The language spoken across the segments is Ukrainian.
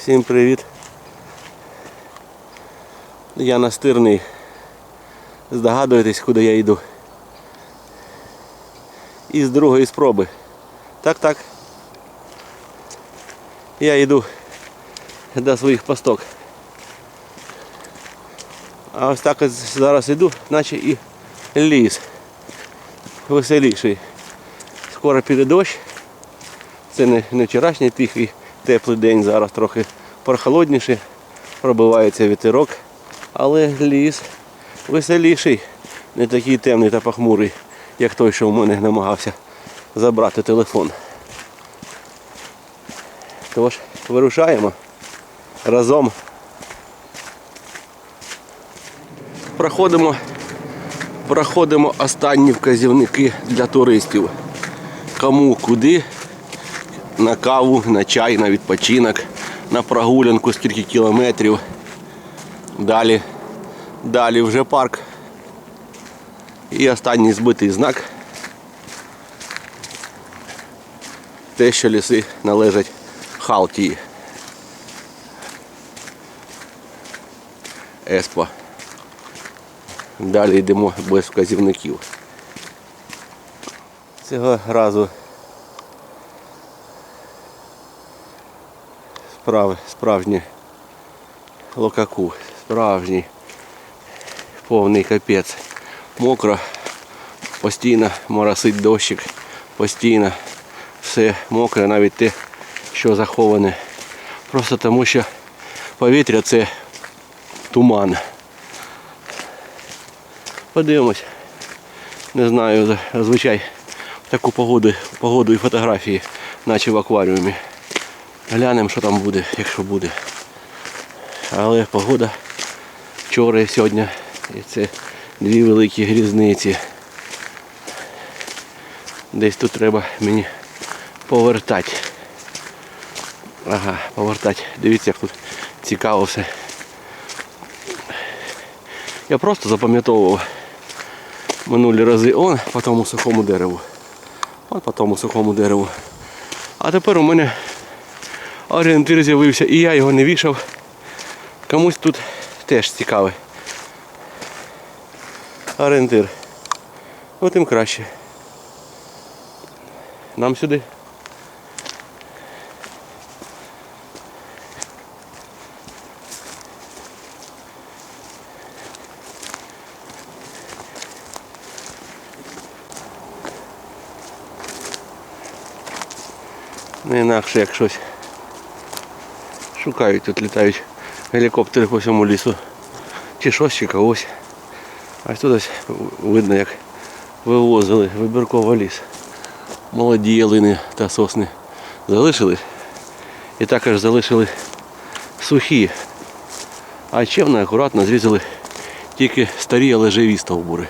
Всім привіт. Я настирний. Здогадуєтесь, куди я йду. І з другої спроби. Так, так. Я йду до своїх пасток. А ось так ось зараз йду, наче і ліс. Веселіший. Скоро піде дощ. Це не, не вчорашній тихий теплий день, зараз трохи прохолодніше, пробивається вітерок, але ліс веселіший, не такий темний та похмурий, як той, що в мене намагався забрати телефон. Тож, вирушаємо разом. Проходимо, проходимо останні вказівники для туристів. Кому куди на каву, на чай, на відпочинок, на прогулянку скільки кілометрів. Далі, далі вже парк. І останній збитий знак. Те, що ліси належать Халтії. Еспо. Далі йдемо без вказівників. Цього разу справи, справжній локаку, справжній повний капець. Мокро, постійно моросить дощик, постійно все мокре, навіть те, що заховане. Просто тому що повітря це туман. Подивимось. Не знаю, зазвичай таку погоду, погоду і фотографії, наче в акваріумі. Глянемо, що там буде, якщо буде. Але погода вчора і сьогодні. І це дві великі різниці. Десь тут треба мені повертати. Ага, повертати. Дивіться, як тут цікаво все. Я просто запам'ятовував минулі рази он по тому сухому дереву. Он по тому сухому дереву. А тепер у мене орієнтир з'явився і я його не вішав. Комусь тут теж цікавий. Орієнтир. Ну тим краще. Нам сюди. Не інакше як щось шукають, тут літають гелікоптери по всьому лісу. Чи щось, чи когось. А тут видно, як вивозили вибірково ліс. Молоді ялини та сосни залишили. І також залишили сухі. А чемно акуратно зрізали тільки старі, але живі стовбури.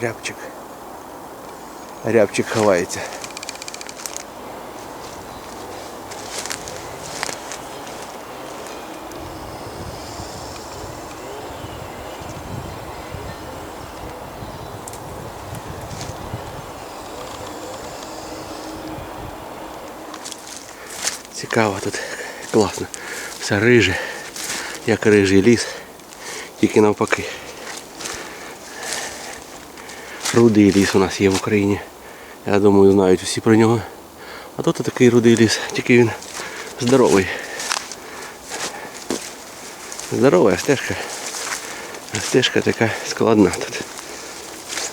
Рябчик. Рябчик ховається. Цікаво тут, класно. Все риже, як рижий ліс, тільки навпаки. Рудий ліс у нас є в Україні. Я думаю, знають всі про нього. А тут такий рудий ліс, тільки він здоровий. Здорова стежка. Стежка така складна тут.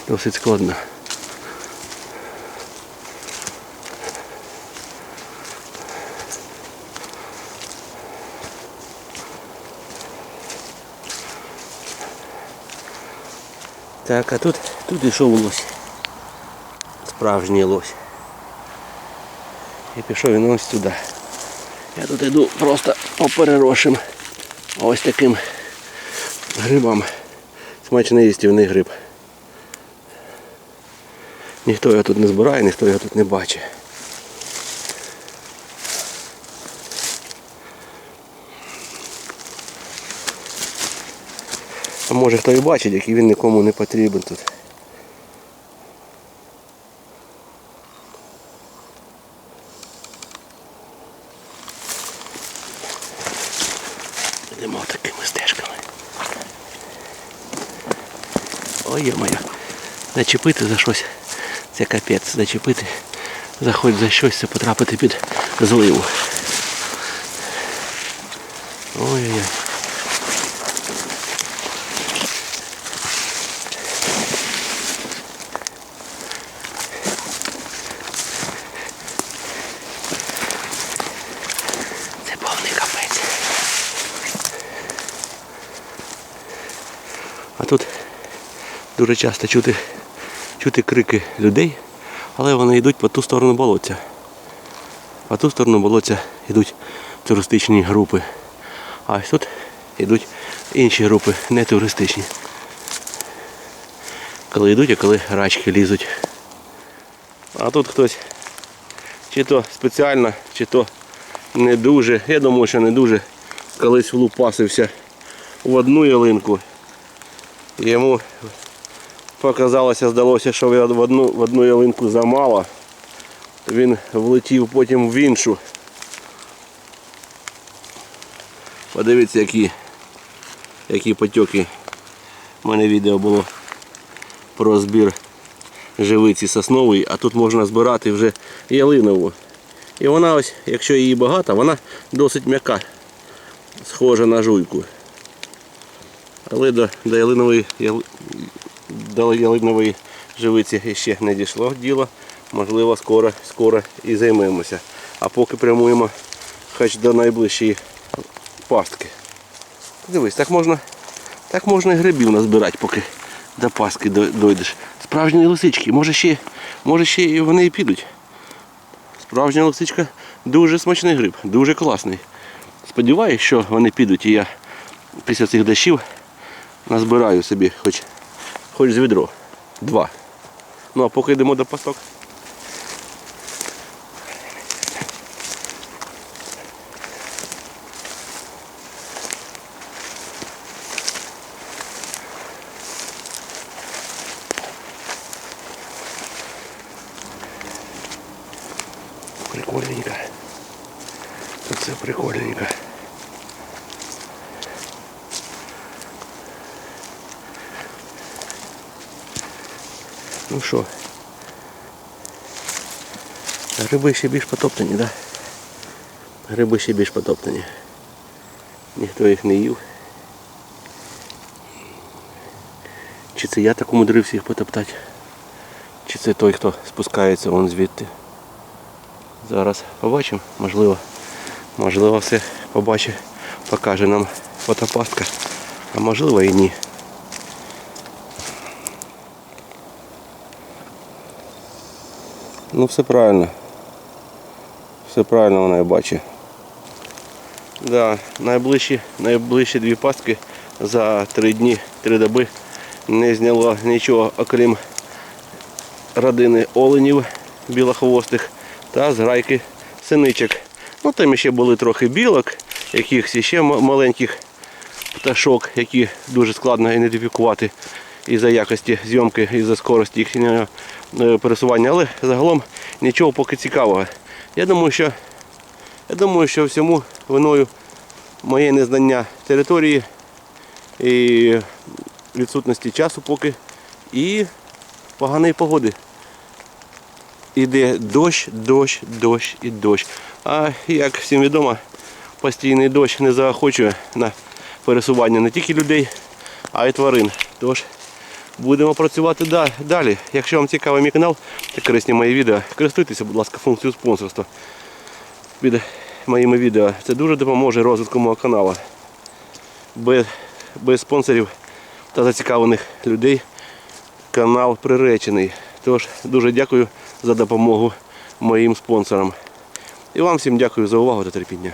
Досить складна. Так, а тут, тут йшов лось. Справжній лось. І пішов він ось туди. Я тут йду просто по перерошим ось таким грибам. Смачний їстівний гриб. Ніхто його тут не збирає, ніхто його тут не бачить. А може хто і бачить, який він нікому не потрібен тут. Йдемо такими стежками. Ой, моя. Зачепити за щось. Це капець. Зачепити. Заходь за щось, це потрапити під зливу. Ой-ой-ой. Тут дуже часто чути, чути крики людей, але вони йдуть по ту сторону болотця. По ту сторону болотця йдуть туристичні групи. А ось тут йдуть інші групи, не туристичні. Коли йдуть, а коли рачки лізуть. А тут хтось чи то спеціально, чи то не дуже. Я думаю, що не дуже колись влупасився в одну ялинку. Йому показалося, здалося, що в одну, в одну ялинку замало. Він влетів потім в іншу. Подивіться, які, які потьоки. У мене відео було про збір живиці соснової, а тут можна збирати вже ялинову. І вона ось, якщо її багато, вона досить м'яка, схожа на жуйку. Але до, до ялинової, яли- до ялинової живиці ще не дійшло діло. Можливо, скоро, скоро і займемося. А поки прямуємо хоч до найближчої пастки. Дивись, так можна, так можна і грибів назбирати, поки до пастки до- дойдеш. Справжні лисички, може ще, може ще і вони і підуть. Справжня лисичка дуже смачний гриб, дуже класний. Сподіваюсь, що вони підуть і я після цих дощів назбираю собі хоч, хоч з відро. Два. Ну а поки йдемо до пасток. Прикольненько. Тут все прикольненько. Ну що? Гриби ще більш потоптані, так? Да? Гриби ще більш потоптані. Ніхто їх не їв. Чи це я так умудрився їх потоптати? Чи це той, хто спускається вон звідти? Зараз побачимо, можливо, можливо все побачить, покаже нам фотопастка, а можливо і ні. Ну все правильно. Все правильно вона і бачить. Да, найближчі, найближчі дві пастки за три дні, три доби не зняло нічого, окрім родини оленів білохвостих та зграйки синичок. Ну там ще були трохи білок, якихось ще маленьких пташок, які дуже складно ідентифікувати із-за якості зйомки, із-за скорості їхнього е, пересування. Але загалом нічого поки цікавого. Я думаю, що я думаю, що всьому виною моє незнання території і відсутності часу поки і поганої погоди. Іде дощ, дощ, дощ і дощ. А як всім відомо, постійний дощ не заохочує на пересування не тільки людей, а й тварин. Тож будемо працювати далі. Якщо вам цікавий мій канал та корисні мої відео, користуйтеся, будь ласка, функцією спонсорства під моїми відео. Це дуже допоможе розвитку мого каналу. Без, без спонсорів та зацікавлених людей канал приречений. Тож дуже дякую за допомогу моїм спонсорам. І вам всім дякую за увагу та терпіння.